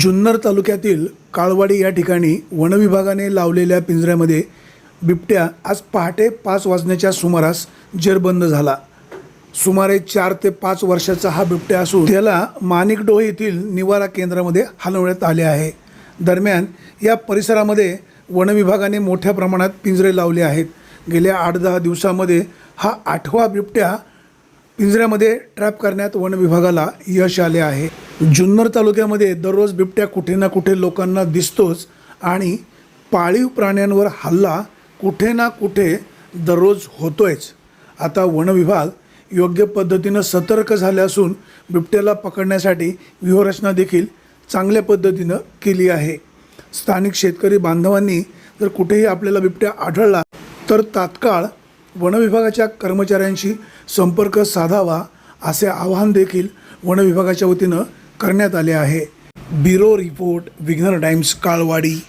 जुन्नर तालुक्यातील काळवाडी या ठिकाणी वनविभागाने लावलेल्या पिंजऱ्यामध्ये बिबट्या आज पहाटे पाच वाजण्याच्या सुमारास जेरबंद झाला. सुमारे चार ते पाच वर्षाचा हा बिबट्या असून त्याला माणिकडोह येथील निवारा केंद्रामध्ये हलवण्यात आले आहे. दरम्यान या परिसरामध्ये वनविभागाने मोठ्या प्रमाणात पिंजरे लावले आहेत. गेल्या आठ दहा दिवसामध्ये हा आठवा बिबट्या पिंजऱ्यामध्ये ट्रॅप करण्यात वन विभागाला यश आले आहे. जुन्नर तालुक्यामध्ये दररोज बिबट्या कुठे ना कुठे लोकांना दिसतोच आणि पाळीव प्राण्यांवर हल्ला कुठे ना कुठे दररोज होतोयच. आता वन विभाग योग्य पद्धतीनं सतर्क झाले असून बिबट्याला पकडण्यासाठी व्यूहरचना देखील चांगल्या पद्धतीनं केली आहे. स्थानिक शेतकरी बांधवांनी जर कुठेही आपल्याला बिबट्या आढळला तर तात्काळ वनविभागाच्या कर्मचाऱ्यांशी संपर्क साधावा असे आवाहन देखील वनविभागाच्या वतीनं करण्यात आले आहे. ब्युरो रिपोर्ट विघ्नर टाइम्स काळवाडी.